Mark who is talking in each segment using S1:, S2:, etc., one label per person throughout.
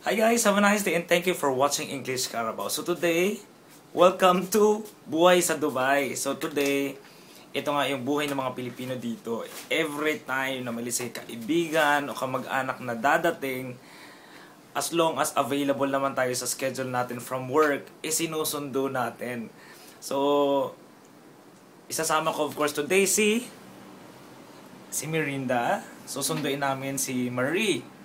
S1: Hi guys, have a nice day and thank you for watching English Carabao. So today, welcome to Buhay sa Dubai. So today, ito nga yung buhay ng mga Pilipino dito. Every time na malis ay kaibigan o kamag-anak na dadating, as long as available naman tayo sa schedule natin from work, eh sinusundo natin. So, isasama ko of course today si si Mirinda. Susunduin namin si Marie.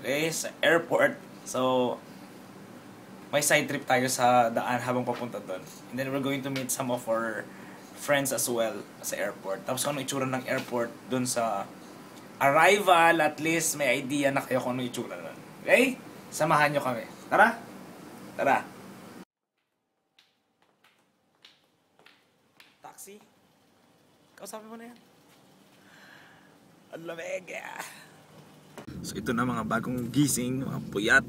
S1: Okay, sa airport. So, may side trip tayo sa daan habang papunta doon. And then we're going to meet some of our friends as well sa airport. Tapos kung ano itsura ng airport doon sa arrival, at least may idea na kayo kung ano itsura nun. Okay? Samahan nyo kami. Tara! Tara! Taxi? Kausapin mo na yan. Ang lamig. So ito na mga bagong gising, mga puyat.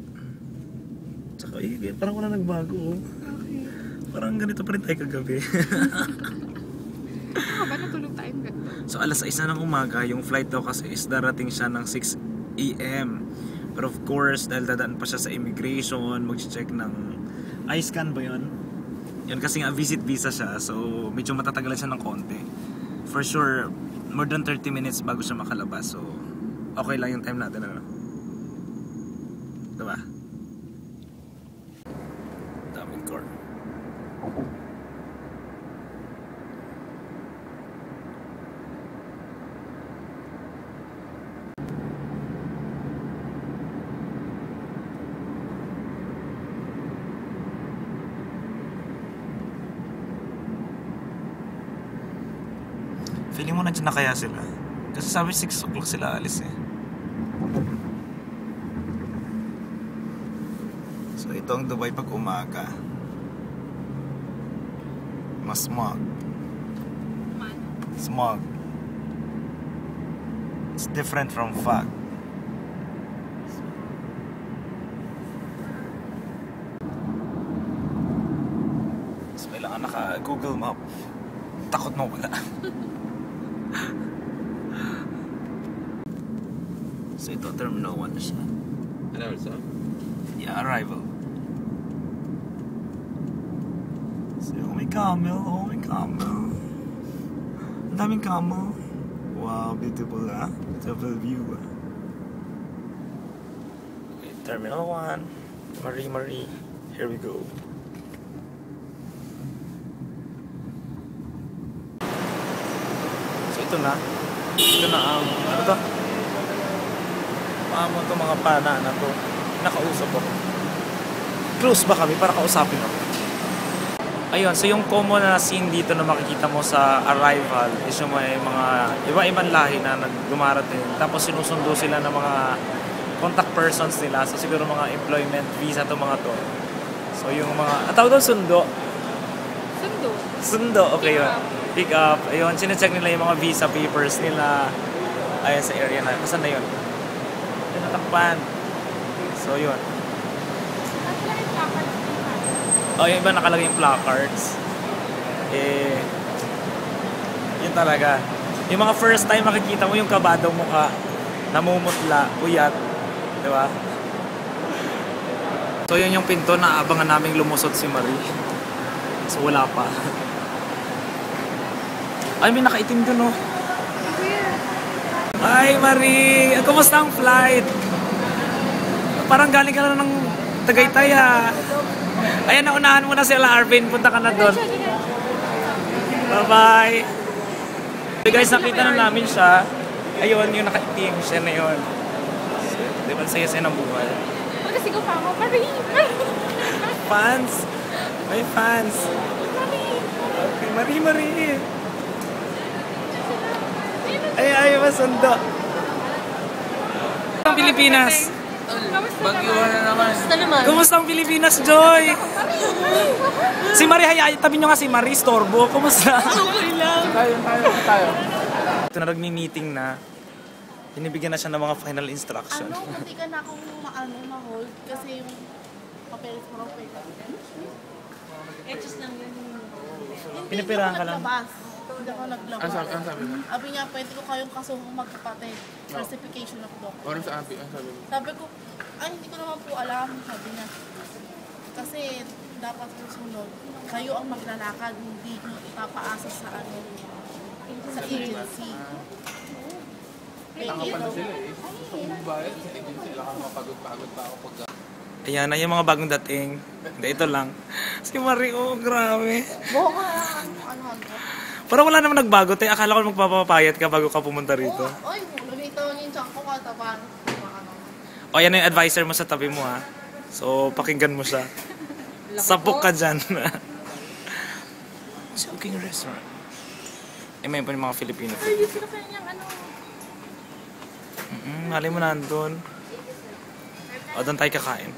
S1: Tsaka eh, parang wala nagbago. oh. Parang ganito pa rin tayo kagabi.
S2: Ano ba natulog tayong ganito?
S1: so alas 6 na ng umaga, yung flight daw kasi is darating siya ng 6 a.m. Pero of course, dahil dadaan pa siya sa immigration, mag-check ng I-scan ba yun? Yun kasi nga visit visa siya, so medyo matatagalan siya ng konti. For sure, more than 30 minutes bago siya makalabas. So, okay lang yung time natin, ano? Diba? Daming car. Feeling mo nandiyan na kaya sila? Kasi sabi 6 o'clock sila alis eh. So ito ang Dubai pag umaga. Mas smog. Smog. It's different from fog. So kailangan naka Google Map. Takot mo wala. so ito terminal 1 na siya.
S3: Ano ito?
S1: Yeah, arrival. So, oh may camel, oh may camel. Ang daming camel. Wow, beautiful ah. Beautiful view ah. Okay, Terminal 1. Marie Marie. Here we go. So ito na. Ito na ang, ano to? Paano to mga pana na to? Nakausap ako. Close ba kami para kausapin ako? Ayun, so yung common na scene dito na makikita mo sa arrival is yung may mga iba-ibang lahi na nagdumarating. Tapos sinusundo sila ng mga contact persons nila. So siguro mga employment visa to mga to. So yung mga, ang tawag doon sundo.
S2: Sundo.
S1: Sundo, okay yun. Pick up. Ayun, sinecheck nila yung mga visa papers nila. Ayun sa area na. Kasan na yun? Tinatakpan. So yun. Oh, yung iba nakalagay yung placards. Eh, yun talaga. Yung mga first time makikita mo yung kabadong mukha, namumutla, puyat. Di ba? So yun yung pinto na abangan naming lumusot si Marie. So wala pa. Ay, may nakaitim dun oh. Hi Marie! Kumusta ang flight? Parang galing ka na ng Tagaytay ha. Ayan, naunahan mo na sila Arvin. Punta ka na doon. Bye-bye. So guys, nakita na namin siya. Ayun, yung nakaitim siya na yun. Di ba saya-saya ng buhay?
S2: Magkasigaw pa ako. Marie! Marie!
S1: Fans! May fans! Okay, Marie, Marie! Ay, ay, masundo! Ang Pilipinas!
S3: Bagyo
S2: naman?
S3: na naman.
S2: Kamusta naman?
S1: Kumusta ang Pilipinas, Joy? Si Marie, hayay, tabi nyo nga si Marie, storbo. Kumusta?
S2: Okay lang.
S3: Tayo, tayo, tayo.
S1: Ito na nagmi-meeting na. Binibigyan na siya ng mga final instruction.
S4: Ano, kasi ka na akong maano, ma-hold kasi yung papeles mo raw.
S2: Eh, just lang yun.
S4: Hindi,
S1: Pinipirahan
S4: hindi
S1: ka lang.
S4: naglabas. Hindi ako naglaba.
S3: Ano sabi, sabi mo?
S4: Sabi niya, pwede ko kayong kasuhong magkapatid. Falsification of document.
S3: Ano sabi, ano sabi mo?
S4: Sabi ko, ay hindi ko naman po alam, sabi niya. Kasi dapat po sunod. Kayo ang maglalakad, hindi nyo ipapaasa sa ano, sa agency.
S3: Tanga pala sila eh. Gusto kong magbayad sa agency. Kailangan mapagod-pagod pa ako pag...
S1: Ayan, ayan mga bagong dating. Hindi, ito lang. Si Marie, oh, grabe.
S4: Boka, ano, ano, ano.
S1: Parang wala naman nagbago, te. Akala ko magpapapayat ka bago ka pumunta rito.
S4: Oh, ay, lumito yung tiyan ko katapan. Ano.
S1: O, yan yung advisor mo sa tabi mo, ha. So, pakinggan mo siya. Sapok ka dyan. Joking restaurant. Eh, may pa yung mga Filipino.
S2: Ay, yung sila kanyang ano.
S1: Mm, mali mo nandun. O, doon tayo kakain.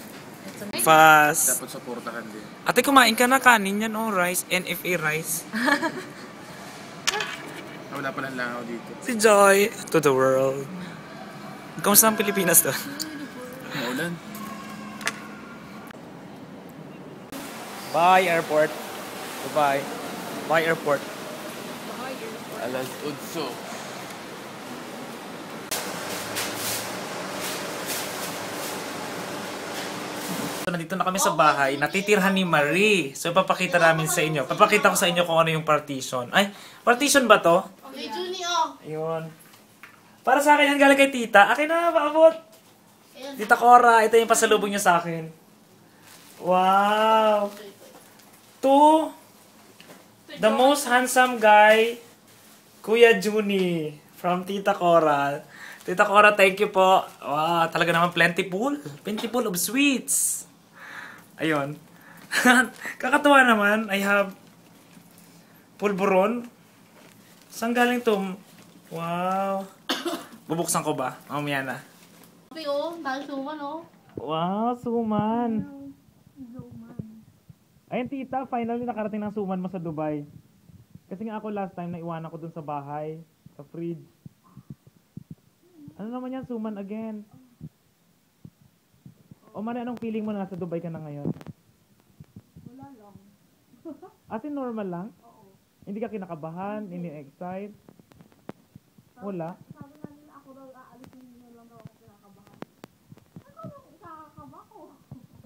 S1: Fast.
S3: Dapat supportahan din.
S1: Ate, kumain ka na kanin yan, oh, rice. NFA rice.
S3: Ah, Wala palang langaw dito.
S1: Si Joy to the world. Kamusta ang Pilipinas doon?
S3: Maulan.
S1: Bye, airport. Goodbye. Bye, airport.
S3: Alas 8.
S1: Nandito na kami sa bahay. Natitirhan ni Marie. So, papakita namin sa inyo. Papakita ko sa inyo kung ano yung partition. Ay, partition ba to?
S4: Okay, Junie, oh.
S1: Ayun. Para sa akin, yan galing kay tita. Akin na, paabot. Tita Cora, ito yung pasalubong niya sa akin. Wow. To the most handsome guy, Kuya Juni, from Tita Cora. Tita Cora, thank you po. Wow, talaga naman plentiful. Plentiful of sweets. Ayun. Kakatuwa naman, I have pulburon. Saan galing to? Wow. Bubuksan ko ba? Mamaya na.
S4: Sabi, oh, dahil suman, oh.
S1: Wow, suman. Ayun tita, finally nakarating ng suman mo sa Dubai. Kasi nga ako last time naiwanan ko dun sa bahay, sa fridge. Ano naman yan, suman again? O man, anong feeling mo na nasa Dubai ka na ngayon? Wala lang. As in normal lang? Oo. Hindi ka kinakabahan, hindi excite? Wala.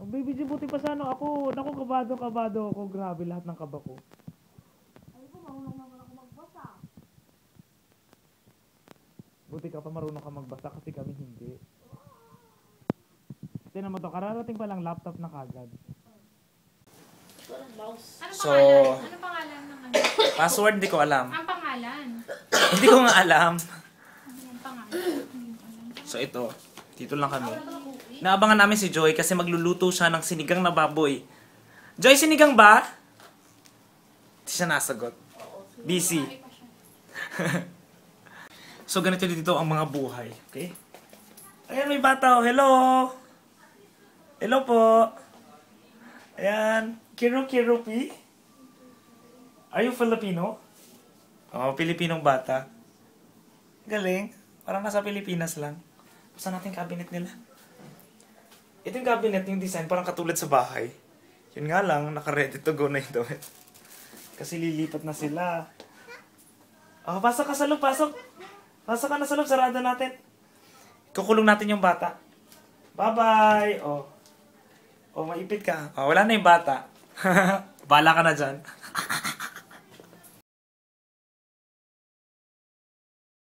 S1: Oh, baby G, buti pa sana ako. Naku, kabado, kabado ako. Grabe, lahat ng kaba ko. Buti ka pa marunong ka magbasa kasi kami hindi. Tinan mo to, kararating pa lang laptop na kagad.
S2: Ano
S1: So-
S2: pangalan? Ano pangalan ng ano?
S1: Password, hindi ko alam.
S2: Ang pangalan.
S1: hindi ko nga alam.
S2: Ang pangalan.
S1: So ito, dito lang kami. Naabangan namin si Joy kasi magluluto siya ng sinigang na baboy. Joy, sinigang ba? Hindi siya nasagot. Busy. so ganito dito ang mga buhay. Okay? Ayan, may bata. oh. Hello! Hello po! Ayan. Kiru Kirupi? Are you Filipino? Oh, Pilipinong bata. Galing. Parang nasa Pilipinas lang. Basta natin yung cabinet nila. Ito yung cabinet, yung design, parang katulad sa bahay. Yun nga lang, naka-ready to go na damit. Kasi lilipat na sila. Oh, pasok ka sa loob, pasok. Pasok ka na sa loob, sarado natin. Kukulong natin yung bata. Bye-bye! Oh. Oh, maipit ka. Oh, wala na yung bata. Bala ka na dyan.